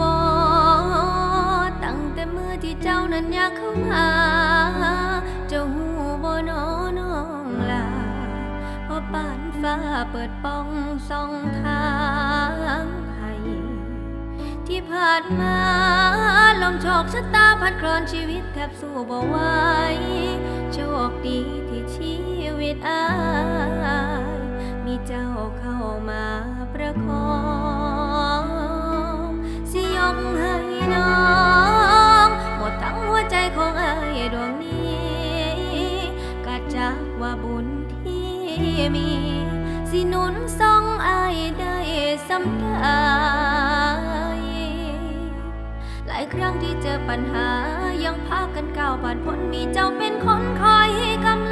บอตั้งแต่มือที่เจ้านั้นอยากเข้ามาเจ้าหูบอนอน้องลาเพราะปานฟ้าเปิดป้องส่องทางให้ที่ผ่านมาลมโชกชะตาพัดคลอนชีวิตแทบสู้บ่ไหวโชคดีที่ชีวิตอาย ของอายดวงนี้ก็จากว่าบุญที่มี สิหนุนสองอายได้สำได้หลายครั้งที่เจอปัญหายังพากันก้าวผ่านพ้นมีเจ้าเป็นคนคอยให้กำ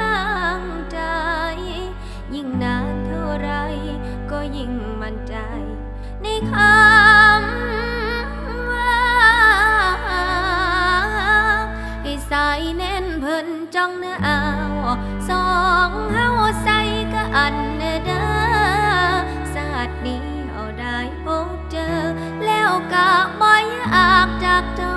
ลัง สองเฮาใส่ก็อันเด้อสาดนี้เอาได้พบเจอ แล้วก็บ่อยากจากจอ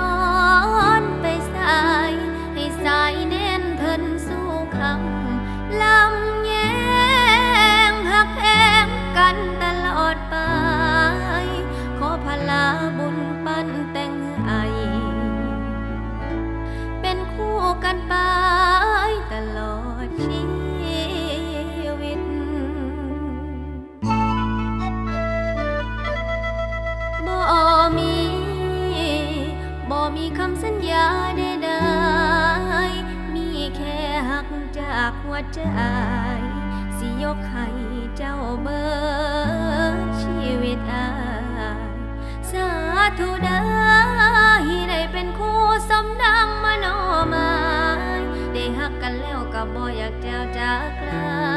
จากหัวใจสิยกให้เจ้าเบิดชีวิตอายสาธุเด้อให้ได้เป็นคู่สมดังมโนหมายได้หักกันแล้วก็บ่อยากแจวจากลา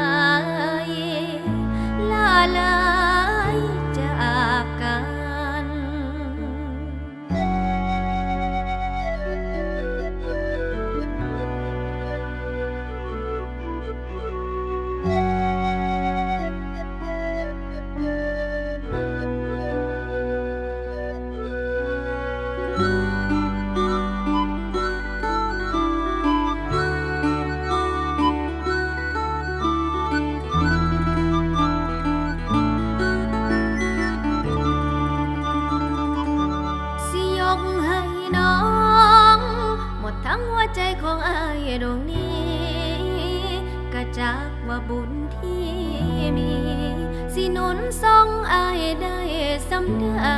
หมดทั้งหัวใจของอายดวงนี้กระจักว่าบุญที่มี สิหนุนส่งอายได้สำได้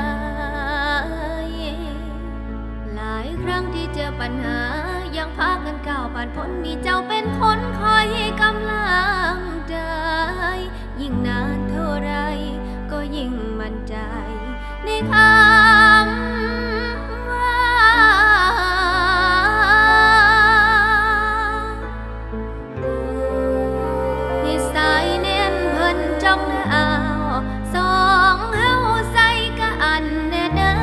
หลายครั้งที่เจอปัญหายังพากันก้าวผ่านพ้นมีเจ้าเป็นคนคอย จ้องเนื้อาสองเฮาใส่กะอันแน่เด้อ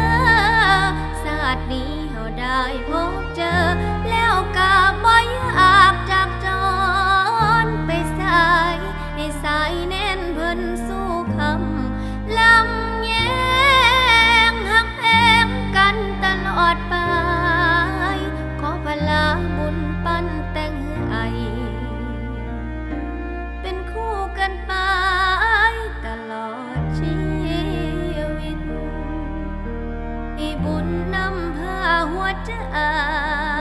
สาดนี้เฮาได้พบ what I